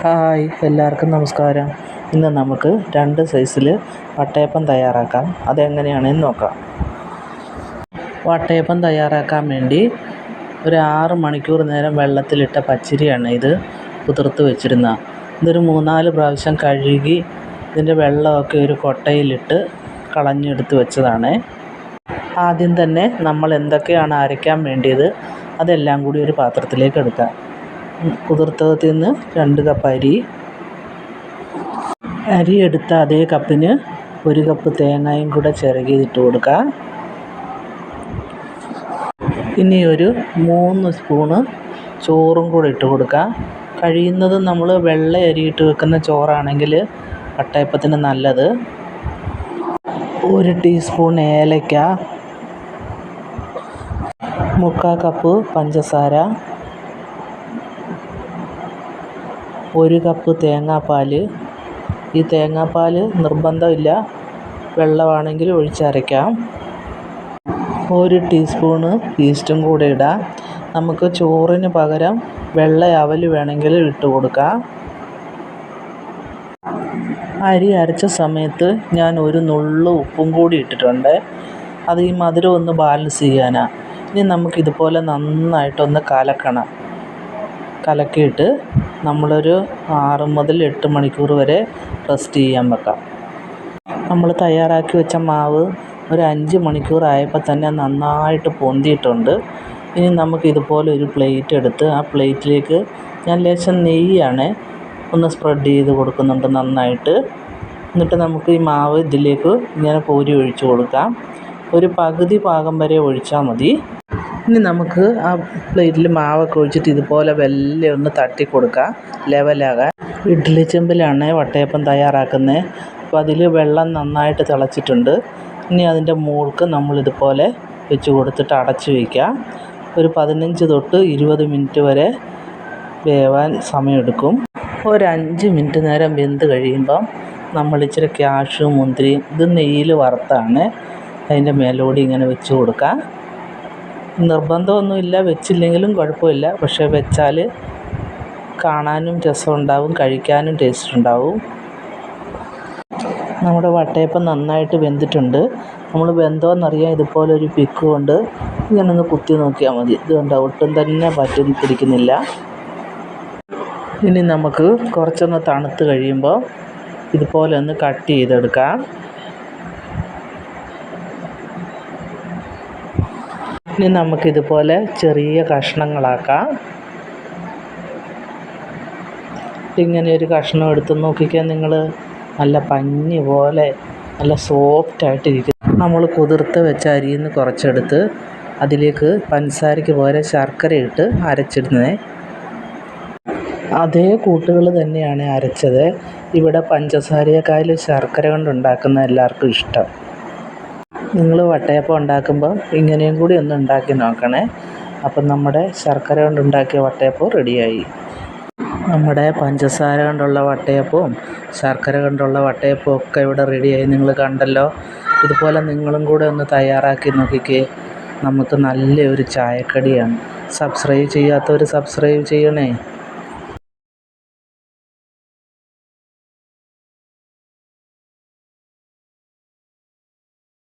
Hi എല്ലാവർക്കും നമസ്കാരം. ഇന്ന് നമുക്ക് രണ്ട് സൈസിൽ വട്ടയപ്പം തയ്യാറാക്കാം. അതെങ്ങനെയാണെന്ന് നോക്കാം. വട്ടയപ്പം തയ്യാറാക്കാൻ വേണ്ടി ഒരു ആറ് മണിക്കൂർ നേരം വെള്ളത്തിലിട്ട പച്ചരിയാണ് ഇത് കുതിർത്ത് വെച്ചിരുന്ന ഇതൊരു മൂന്നാൽ പ്രാവശ്യം കഴുകി ഇതിന്റെ വെള്ളമൊക്കെ ഒരു കൊട്ടയിലിട്ട് കളഞ്ഞെടുത്ത് വെച്ചതാണ്. ആദ്യം തന്നെ നമ്മൾ എന്തൊക്കെയാണ് അരയ്ക്കാൻ വേണ്ടിയത് അതെല്ലാം കൂടി ഒരു പാത്രത്തിലേക്ക് എടുക്കാം. കുതിർത്തതിൽ നിന്ന് രണ്ട് കപ്പ് അരി. അരി എടുത്ത അതേ കപ്പിന് ഒരു കപ്പ് തേങ്ങയും കൂടെ ചിറകിയിട്ട് കൊടുക്കുക ഇനി ഒരു മൂന്ന് സ്പൂണ് ചോറും കൂടെ ഇട്ട് കൊടുക്കുക കഴിയുന്നത് നമ്മൾ വെള്ള അരിയിട്ട് വെക്കുന്ന ചോറാണെങ്കിൽ വട്ടയപ്പത്തിന് നല്ലത്. ഒരു ടീസ്പൂൺ ഏലക്ക. മുക്കാൽ കപ്പ് പഞ്ചസാര. ഒരു കപ്പ് തേങ്ങാപ്പാൽ. ഈ തേങ്ങാപ്പാൽ നിർബന്ധമില്ല. വെള്ളമാണെങ്കിൽ ഒഴിച്ചരയ്ക്കാം ഒരു ടീസ്പൂണ് ഈസ്റ്റും കൂടെ ഇടാം. നമുക്ക് ചോറിന് പകരം വെള്ള അവൽ വേണമെങ്കിൽ ഇട്ട് കൊടുക്കാം. അരി അരച്ച സമയത്ത് ഞാൻ ഒരു നുള്ളു ഉപ്പും കൂടി ഇട്ടിട്ടുണ്ട്. അത് ഈ മധുരം ഒന്ന് ബാലൻസ് ചെയ്യാനാണ് ഇനി നമുക്കിതുപോലെ നന്നായിട്ടൊന്ന് കലക്കണം. കലക്കിയിട്ട് നമ്മളൊരു ആറ് മുതൽ എട്ട് മണിക്കൂർ വരെ റെസ്റ്റ് ചെയ്യാൻ വെക്കാം. നമ്മൾ തയ്യാറാക്കി വെച്ച മാവ് ഒരു അഞ്ച് മണിക്കൂർ ആയപ്പോൾ തന്നെ നന്നായിട്ട് പൊന്തിയിട്ടുണ്ട്. ഇനി നമുക്ക് ഇതുപോലെ ഒരു പ്ലേറ്റ് എടുത്ത് ആ പ്ലേറ്റിലേക്ക് ഞാൻ ലേശം നെയ്യാണ് ഒന്ന് സ്പ്രെഡ് ചെയ്ത് കൊടുക്കുന്നുണ്ട് നന്നായിട്ട്. എന്നിട്ട് നമുക്ക് ഈ മാവ് ഇതിലേക്ക് ഇങ്ങനെ കോരി ഒഴിച്ചു കൊടുക്കാം. ഒരു പകുതി ഭാഗം വരെ ഒഴിച്ചാൽ മതി. ഇനി നമുക്ക് ആ പ്ലേറ്റിൽ മാവൊക്കെ ഒഴിച്ചിട്ട് ഇതുപോലെ വലിയ ഒന്ന് തട്ടി കൊടുക്കാം. ലെവലാകാൻ ഇഡ്ഡലി ചെമ്പിലാണ് വട്ടയപ്പം തയ്യാറാക്കുന്നത് അപ്പോൾ അതിൽ വെള്ളം നന്നായിട്ട് തിളച്ചിട്ടുണ്ട്. ഇനി അതിന്റെ മൂൾക്ക് നമ്മളിതുപോലെ വെച്ച് കൊടുത്തിട്ട് അടച്ച് വയ്ക്കാം ഒരു പതിനഞ്ച് തൊട്ട് ഇരുപത് മിനിറ്റ് വരെ വേവാൻ സമയമെടുക്കും. ഒരു അഞ്ച് മിനിറ്റ് നേരം വെന്ത് കഴിയുമ്പം നമ്മൾ ഇച്ചിരി ക്യാഷും മുന്തിരിയും ഇത് നെയ്യിൽ വറുത്താണ്. അതിന്റെ മേലോടി ഇങ്ങനെ വെച്ച് കൊടുക്കാം. നിർബന്ധമൊന്നുമില്ല വെച്ചില്ലെങ്കിലും കുഴപ്പമില്ല. പക്ഷെ വെച്ചാൽ കാണാനും രസമുണ്ടാവും കഴിക്കാനും ടേസ്റ്റ് ഉണ്ടാവും നമ്മുടെ വട്ടയപ്പം നന്നായിട്ട് വെന്തിട്ടുണ്ട്. നമ്മൾ വെന്തോന്നറിയാൻ ഇതുപോലെ ഒരു പിക്ക് കൊണ്ട് ഇങ്ങനെ ഒന്ന് കുത്തി നോക്കിയാൽ മതി. ഇത് കണ്ടോ ഒട്ടും തന്നെ പറ്റി പിടിക്കുന്നില്ല. ഇനി നമുക്ക് കുറച്ചൊന്ന് തണുത്ത് കഴിയുമ്പോൾ ഇതുപോലെ ഒന്ന് കട്ട് ചെയ്തെടുക്കാം. ഇനി നമുക്കിതുപോലെ ചെറിയ കഷ്ണങ്ങളാക്കാം. ഇങ്ങനെ ഒരു കഷ്ണം എടുത്ത് നോക്കിക്കാൻ നിങ്ങൾ നല്ല പഞ്ഞി പോലെ നല്ല സോഫ്റ്റായിട്ടിരിക്കും നമ്മൾ കുതിർത്ത് വെച്ച അരിയിൽ നിന്ന് കുറച്ചെടുത്ത് അതിലേക്ക് പഞ്ചസാരയ്ക്ക് പോലെ ശർക്കര ഇട്ട് അരച്ചിടുന്നത്. അതേ കൂട്ടുകൾ തന്നെയാണ് അരച്ചത്. ഇവിടെ പഞ്ചസാരയെക്കാളും ശർക്കര കൊണ്ടുണ്ടാക്കുന്ന എല്ലാവർക്കും ഇഷ്ടം. നിങ്ങൾ വട്ടയപ്പം ഉണ്ടാക്കുമ്പോൾ ഇങ്ങനെയും കൂടി ഒന്ന് ഉണ്ടാക്കി നോക്കണേ. അപ്പം നമ്മുടെ ശർക്കര കൊണ്ടുണ്ടാക്കിയ വട്ടയപ്പം റെഡിയായി. നമ്മുടെ പഞ്ചസാര കൊണ്ടുള്ള വട്ടയപ്പവും ശർക്കര കൊണ്ടുള്ള വട്ടയപ്പവും ഒക്കെ ഇവിടെ റെഡിയായി. നിങ്ങൾ കണ്ടല്ലോ. ഇതുപോലെ നിങ്ങളും കൂടെ ഒന്ന് തയ്യാറാക്കി നോക്കിക്കേ. നമുക്ക് നല്ലൊരു ചായക്കടിയാണ്. സബ്സ്ക്രൈബ് ചെയ്യാത്തവർ സബ്സ്ക്രൈബ് ചെയ്യണേ.